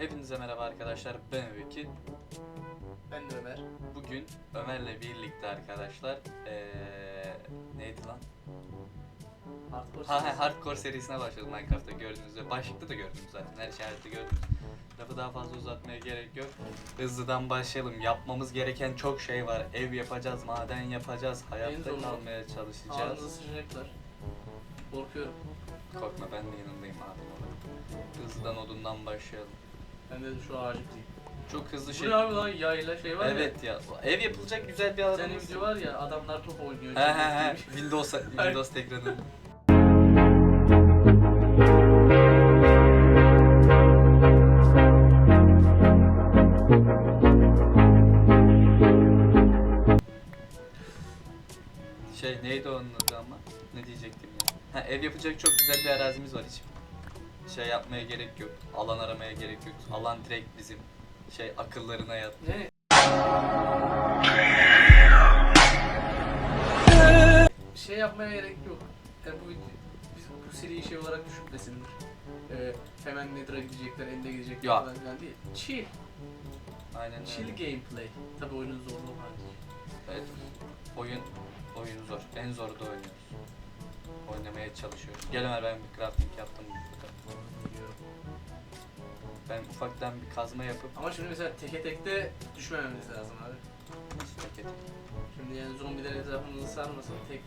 Hepinize merhaba arkadaşlar. Ben Öykü. Ben de Ömer. Bugün Ömer'le birlikte arkadaşlar eee neydi lan? Hardcore Ha, ha. Hardcore serisine başladık Minecraft'ta gördüğünüz gibi. Başlıkta da gördünüz zaten. Her işarette gördünüz. Lafı daha fazla uzatmaya gerek yok. Hızlıdan başlayalım. Yapmamız gereken çok şey var. Ev yapacağız, maden yapacağız, hayatta kalmaya çalışacağız. Ağzınıza sıçacaklar. Korkuyorum. Korkma ben de yanındayım abi. Hızlıdan odundan başlayalım. Ben de şu ağacı kırayım. Çok hızlı Bu şey. ne abi lan yayla şey var ya. Evet ya. Ev yapılacak güzel bir tane alanımız. video var ya adamlar top oynuyor. He he he. Windows Windows ekranı. Şey neydi onun adı ama? Ne diyecektim ya? Ha ev yapacak çok güzel bir arazimiz var hiç. Şey yapmaya gerek yok. Alan aramaya gerek yok. Alan direkt bizim. Şey akıllarına yat. Ne? şey yapmaya gerek yok. Yani bu video, biz bu seriyi şey olarak düşünmesinler. Ee, hemen Nether'a gidecekler, End'e gidecekler Ya. falan filan değil. Chill. Aynen Chill öyle. gameplay. Tabi oyunun zorluğu hariç. Evet. Oyun oyun zor. En zoru da oynuyoruz. Oynamaya çalışıyoruz. Gel Ömer ben bir crafting yaptım Biliyorum. Ben ufaktan bir kazma yapıp Ama şimdi mesela teke tekte düşmememiz lazım abi. stack edeyim. Şimdi yani zombiler etrafımızı sarmasın. Tek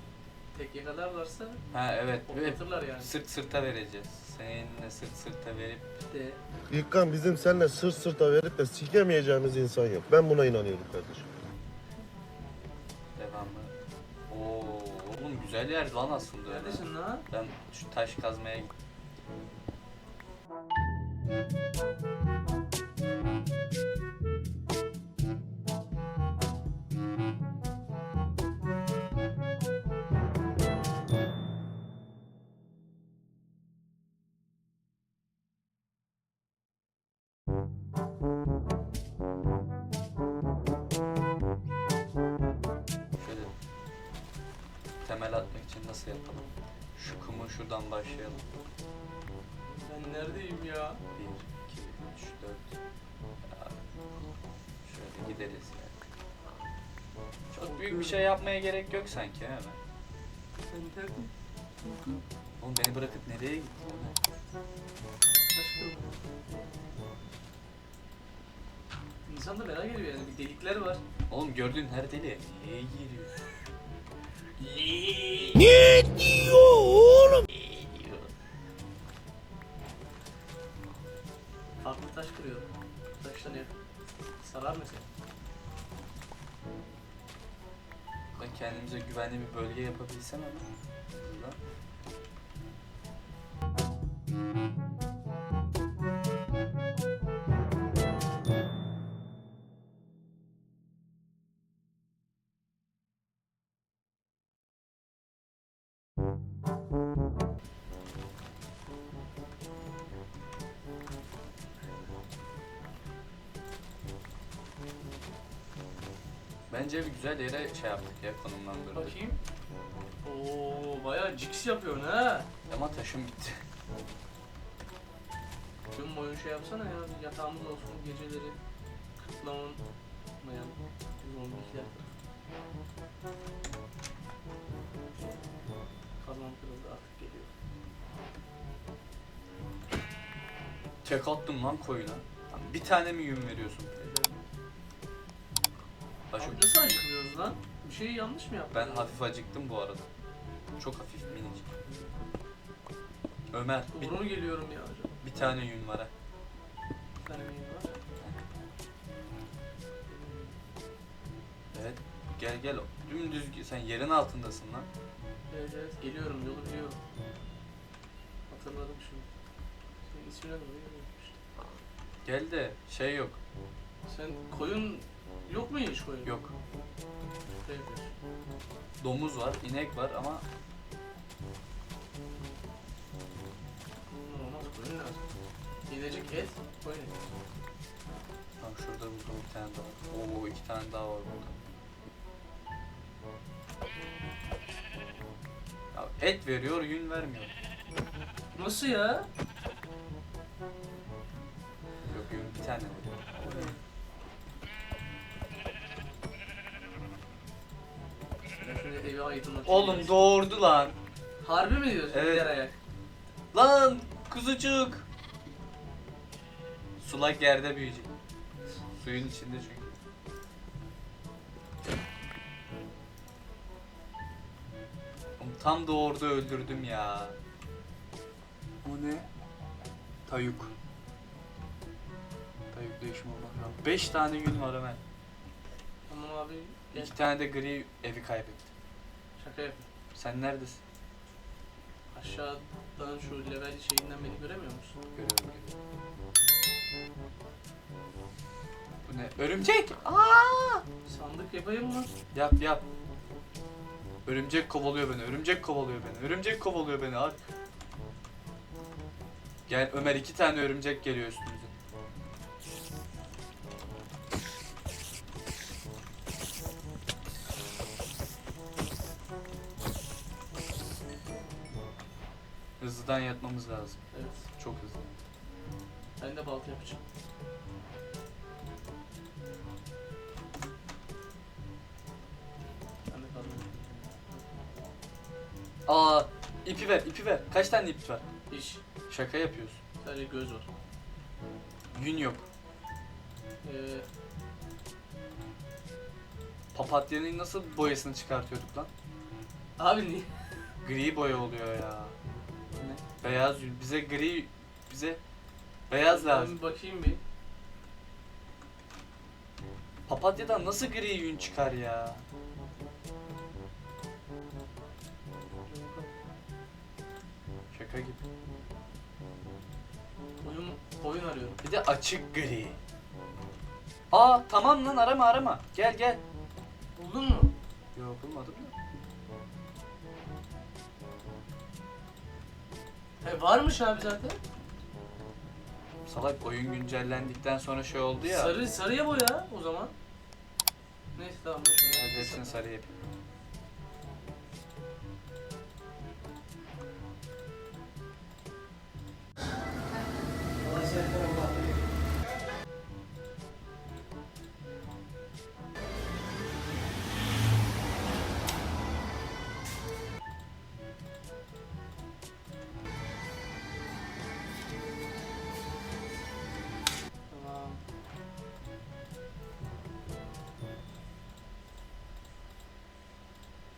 tek yakalarlarsa Ha evet. Ve yani. sırt sırta vereceğiz. Seninle sırt sırta verip De. İlkan bizim seninle sırt sırta verip de sikemeyeceğimiz insan yok. Ben buna inanıyorum kardeşim. devamlı. Oo, oğlum güzel yer lan aslında öyle. Neredesin lan? Ben şu taş kazmaya gittim. Temel atmak için nasıl yapalım? Şu kumu şuradan başlayalım. Ben neredeyim ya? 1, 2, 3, 4. Şöyle gideriz yani. Çok büyük bir şey yapmaya gerek yok sanki he mi? Ben neredeyim? Oğlum beni bırakıp nereye gittin? Aşkım. İnsan da merak ediyor yani bir delikler var. Oğlum gördüğün her deliğe niye giriyor? Ne diyor Farklı taş kırıyorum. Taşlanıyor. Sarar mesela. Ben kendimize güvenli bir bölge yapabilsem ama. Hızla. Bence bir güzel yere şey yaptık ya konumlandırdık. Bakayım. Oo bayağı ciks yapıyorsun ha. Ama taşım bitti. Gün boyu şey yapsana ya yatağımız olsun geceleri kıtlamanmayan zombiler. Kazan kırıldı artık geliyor. Tek attım lan koyuna. Bir tane mi yün veriyorsun? Taşım. Abi nasıl acıkmıyoruz lan? Bir şey yanlış mı yaptık? Ben hafif acıktım bu arada. Çok hafif minicik. Ömer bir, Doğru mu geliyorum ya acaba? bir tane yün var ha. Tane miyim var? Evet. Gel gel. Dümdüz gi- sen yerin altındasın lan. Evet evet geliyorum yolu biliyorum. Hatırladım şimdi. Senin ismine de. Gel de şey yok. Sen koyun yok mu hiç koyun? Yok. Yapıyorsun? Domuz var, inek var ama Bunlar olmaz koyun lazım. Yiyecek et koyun et. Tamam şurada buldum bir tane daha. Oo iki tane daha var burada. Ya et veriyor, yün vermiyor. Nasıl ya? Yok yün iki tane. Ben evi aydınlatayım. Oğlum doğurdu lan. Harbi mi diyorsun? Evet. Diğer ayak. Lan kuzucuk. Sulak yerde büyüyecek. Suyun içinde çünkü. Oğlum Tam doğurdu öldürdüm ya. Bu ne? Tayuk. Tayuk değişim olmak lazım. 5 tane gün var Ömer. Tamam abi. Gel. İki tane de gri evi kaybettim. Şaka yap. Sen neredesin? Aşağıdan şu level şeyinden beni göremiyor musun? Görüyorum görüyorum. Bu ne? Örümcek! Aa! Sandık yapayım mı? Yap yap. Örümcek kovalıyor beni. Örümcek kovalıyor beni. Örümcek kovalıyor beni. Hadi. Gel Ömer iki tane örümcek geliyor üstümüze. Hızlıdan yatmamız lazım. Evet. Çok hızlı. Ben de balta yapacağım. Ben de kaldım. Aa, ipi ver, ipi ver. Kaç tane ip var? İş. Şaka yapıyorsun. Sadece göz var. Yün yok. Ee, Papatyanın nasıl boyasını çıkartıyorduk lan? abi niye? Gri boya oluyor ya. Beyaz. Bize gri, bize beyaz lazım. Ben bakayım bir. Papatyadan nasıl gri yün çıkar ya? Şaka gibi. Oyun, oyun arıyorum. Bir de açık gri. Aa tamam lan arama arama. Gel gel. Buldun mu? Yok bulmadım da. He varmış abi zaten. Salak oyun güncellendikten sonra şey oldu ya. Sarı sarıya boya o zaman. Neyse tamam boş ver. Hadi hepsini sarı yapayım.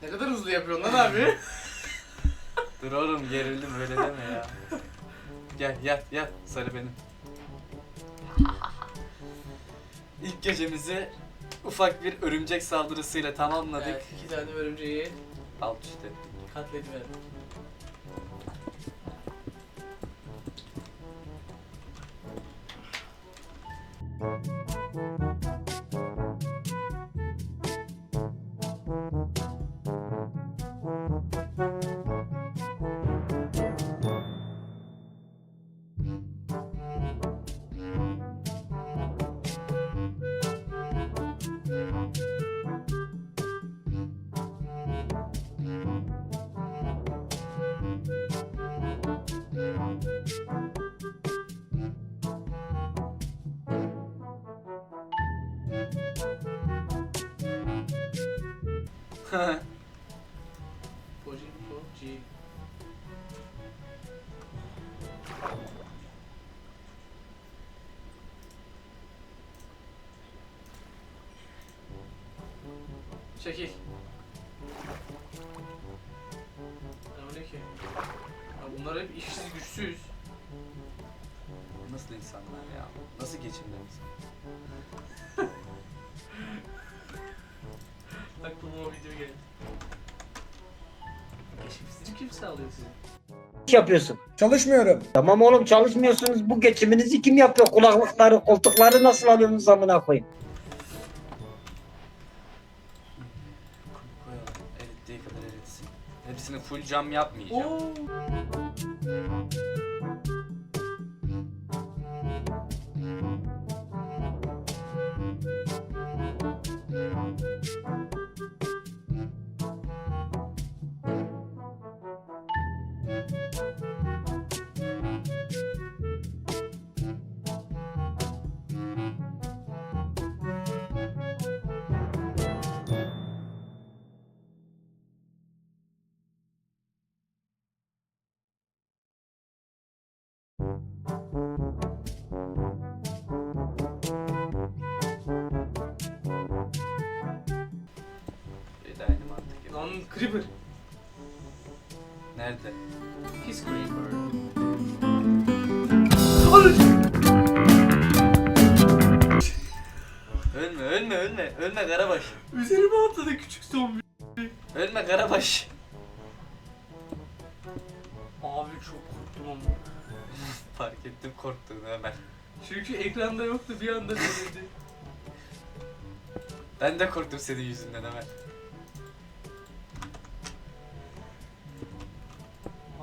Ne kadar hızlı yapıyorsun lan abi? Dur oğlum gerildim öyle deme ya. Gel yat yat sarı benim. İlk gecemizi ufak bir örümcek saldırısıyla tamamladık. evet, iki tane örümceği Alt üstte. katlediverdim. Poji, poji. Çekil. Ya ne ki? Ya bunlar hep işsiz güçsüz. Nasıl insanlar ya? Nasıl geçimlerimiz? Aklıma o video geldi. Geçimsizlik kim sağlıyor size? iş yapıyorsun. Çalışmıyorum. Tamam oğlum çalışmıyorsunuz. Bu geçiminizi kim yapıyor? Kulaklıkları, koltukları nasıl alıyorsunuz amına koyayım? Koyalım. Erittiği kadar eritsin. Hepsini full cam yapmayacağım. Oo. Creeper. Nerede? Pis Creeper. Ölme ölme ölme. Ölme Karabaş. Üzerime atladı küçük zombi. Ölme Karabaş. Abi çok korktum ama. Fark ettim korktuğunu Ömer. Çünkü ekranda yoktu bir anda belirdi. Ben de korktum senin yüzünden Ömer.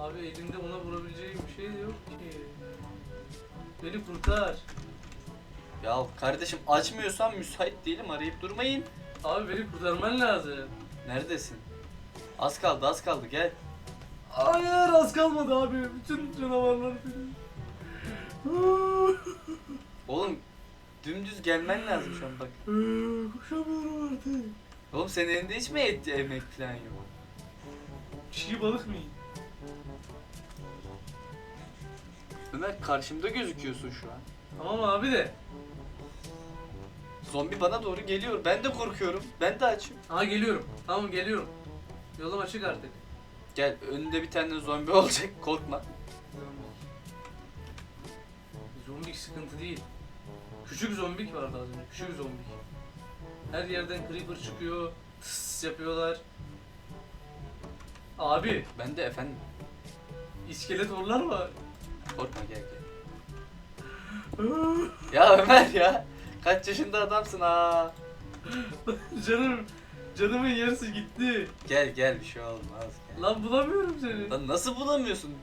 Abi elimde ona vurabileceğim bir şey yok ki. Beni kurtar. Ya kardeşim açmıyorsan müsait değilim arayıp durmayın. Abi beni kurtarman lazım. Neredesin? Az kaldı az kaldı gel. Hayır az kalmadı abi. Bütün canavarlar benim. Oğlum dümdüz gelmen lazım şu an bak. Koşamıyorum artık. Oğlum senin elinde hiç mi et yemek falan yok? Çiğ balık mı yiyeyim? Ömer karşımda gözüküyorsun şu an. Tamam abi de. Zombi bana doğru geliyor. Ben de korkuyorum. Ben de açım. Aha geliyorum. Tamam geliyorum. Yolum açık artık. Gel önünde bir tane zombi olacak. Korkma. Zombik sıkıntı değil. Küçük zombik vardı az önce. Küçük zombik. Her yerden creeper çıkıyor. Tıs yapıyorlar. Abi Ben de efendim. iskelet orlar var. Korkma gel gel. Ya Ömer ya. Kaç yaşında adamsın ha. Canım canımın yarısı gitti. Gel gel bir şey olmaz. Gel. Lan bulamıyorum seni. Lan nasıl bulamıyorsun?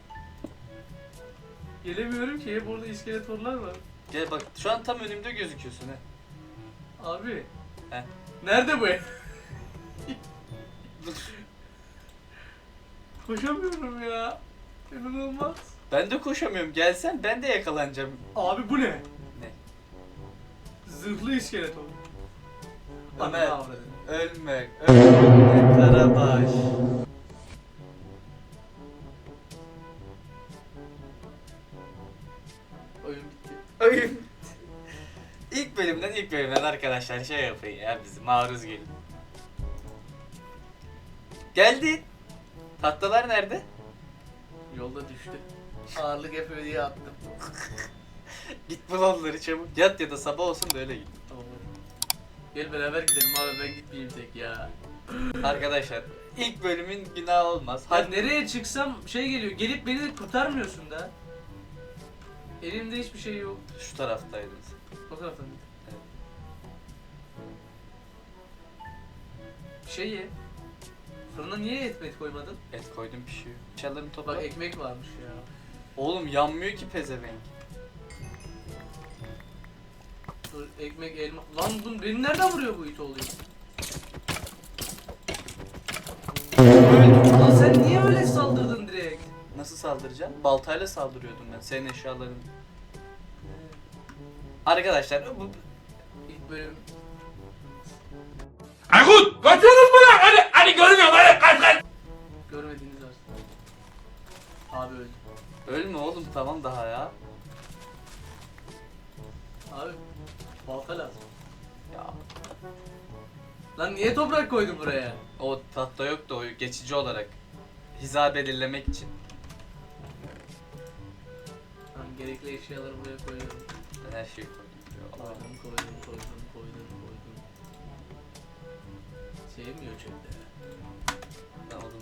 Gelemiyorum ki hep orada iskelet var. Gel bak şu an tam önümde gözüküyorsun he. Abi. Heh. Nerede bu ev? Koşamıyorum ya. İnanılmaz. Ben de koşamıyorum. Gelsen ben de yakalanacağım. Abi bu ne? Ne? Zırhlı iskelet o. Ömer. Ananı avradını. Ölme. Ölme. Karabaş. Oyun bitti. Oyun. İlk bölümden ilk bölümden arkadaşlar şey yapın ya bizi maruz gelin. Geldin. Tahtalar nerede? Yolda düştü. Ağırlık yapıyor diye attım. Git bul onları çabuk. Yat ya da sabah olsun da öyle git. Tamam. Gel beraber gidelim abi ben gitmeyeyim tek ya. Arkadaşlar ilk bölümün günahı olmaz. Ha Hadi nereye çıksam şey geliyor. Gelip beni de kurtarmıyorsun da. Elimde hiçbir şey yok. şu taraftaydınız. O taraftan. Şey ye. Fırına niye etmet koymadın? Et koydum pişiyor. Çalarını topla. Bak ekmek varmış ya. Oğlum yanmıyor ki pezevenk. Dur ekmek elma. Lan bu beni nereden vuruyor bu it oluyor? Lan sen niye öyle saldırdın direkt? Nasıl saldıracağım? Baltayla saldırıyordum ben senin eşyaların. Arkadaşlar bu İlk bölüm Aykut! Kaçıyorsunuz mu lan? Hadi görmüyorum hadi kaç kaç! görmediğiniz var. Abi öldü. ölme oğlum tamam daha ya. Abi balta lazım. Ya Lan niye toprak koydun buraya? o tahta yoktu o geçici olarak. Hiza belirlemek için. Tamam gerekli eşyaları buraya koyuyorum. Ben her şeyi koydum. Koydum, koydum, koydum, koydum, koydum. Sevmiyor çünkü.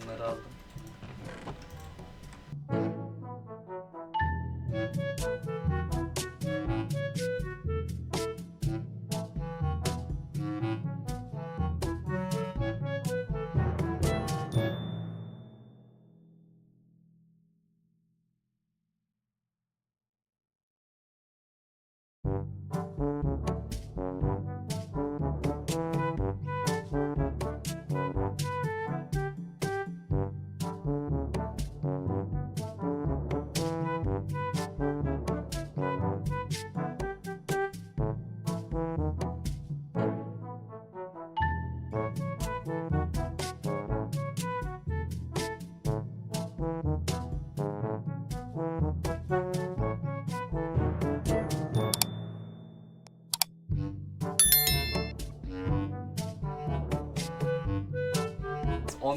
Ben odunları aldım.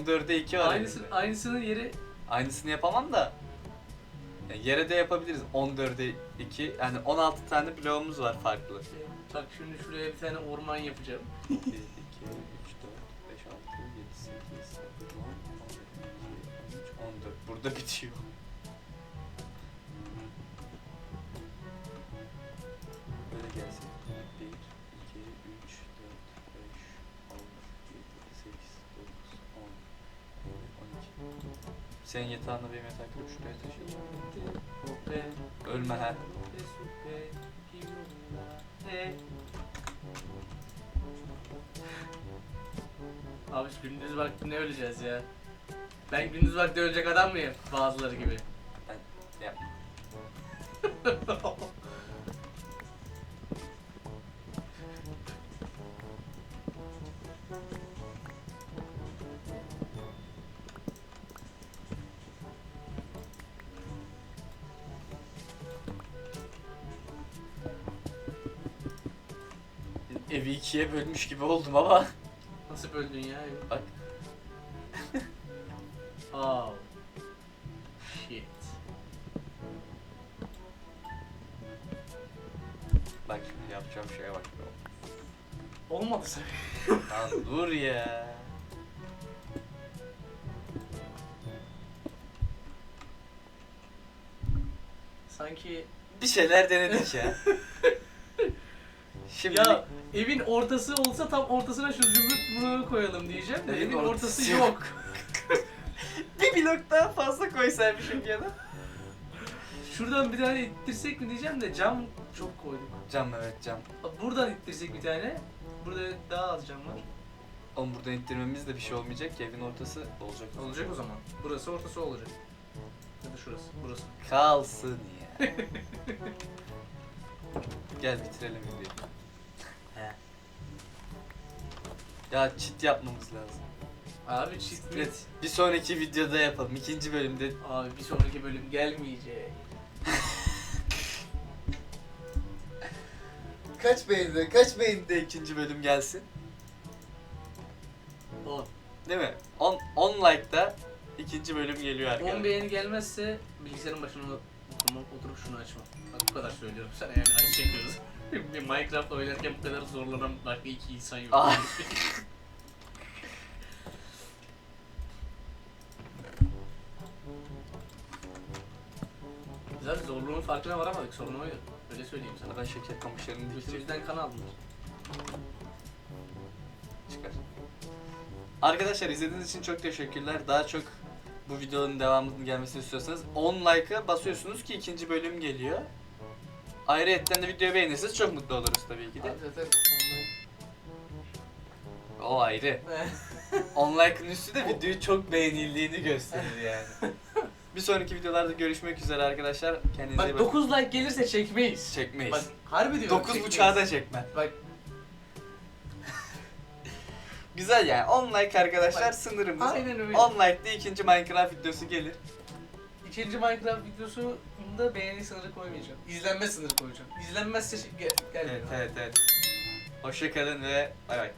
14'e 2 var. Aynısı, elimde. aynısının yeri Aynısını yapamam da. Ya yere de yapabiliriz 14'e 2. Yani 16 tane bloğumuz var farklı. Bak şimdi şuraya bir tane orman yapacağım. 1, 2, 3, 4, 5, 6, 7, 8, 9, 10, 11, 12, 13, 14. Burada bitiyor. Senin yatağınla benim yataklarım şuraya taşıyalım. Ölme ha. Abi gündüz vakti ne öleceğiz ya? Ben gündüz vakti ölecek adam mıyım? Bazıları gibi. Ben yap. ikiye bölmüş gibi oldum ama Nasıl böldün ya? bak Oh. Shit. bak şimdi yapacağım şeye bak. Olmadı sen. Lan dur ya. Sanki Bir şeyler denedik ya. Şimdi ya evin ortası olsa tam ortasına şu zümrüt bunu koyalım diyeceğim de Evin evin ortası ortası yok. bir blok daha fazla koysaymışım yana. Şuradan bir tane ittirsek mi diyeceğim de cam çok koyduk. Cam evet cam. Buradan ittirsek bir tane. Burada daha az cam var. Oğlum buradan ittirmemiz de bir şey olmayacak ki evin ortası olacak. Olacak o zaman. Burası ortası olacak. Ya da şurası. Burası. Kalsın ya. Gel bitirelim videoyu. Ya çit yapmamız lazım. Abi çift Evet. Bir sonraki videoda yapalım. İkinci bölümde Abi bir sonraki bölüm gelmeyecek. kaç beğenide kaç beğenide ikinci bölüm gelsin? O. Değil mi? 10 10 like'da ikinci bölüm geliyor 10 arkadaşlar. beğeni gelmezse bilgisayarın başına oturmak, oturup şunu açma. Bak bu kadar söylüyorum. Sana yani acı çekiyoruz. bir Minecraft oynarken bu kadar zorlanan başka iki insan yok. Ah. Zaten zorluğun farkına varamadık. Sorun oydu. Öyle söyleyeyim sana. Ben şeker kamışlarını. Götümüzden kan aldılar. Çıkar. Arkadaşlar izlediğiniz için çok teşekkürler. Daha çok bu videonun devamının gelmesini istiyorsanız 10 like'a basıyorsunuz ki ikinci bölüm geliyor. Ayrıca de videoyu beğenirseniz çok mutlu oluruz tabii ki de. Abi zaten O ayrı. 10 like'ın üstü de videoyu çok beğenildiğini gösterir yani. Bir sonraki videolarda görüşmek üzere arkadaşlar. Kendinize iyi Bak bakın. 9 like gelirse çekmeyiz. Çekmeyiz. Bak harbi diyorum 9 çekmeyiz. buçuğa da çekmem. Bak Güzel yani 10 like arkadaşlar Bak, sınırımız. aynen öyle. 10 like'da ikinci Minecraft videosu gelir. İkinci Minecraft videosunda beğeni sınırı koymayacağım. İzlenme sınırı koyacağım. İzlenmezse şey- gel, gelmiyor. Evet evet evet. Hoşçakalın ve bay bay.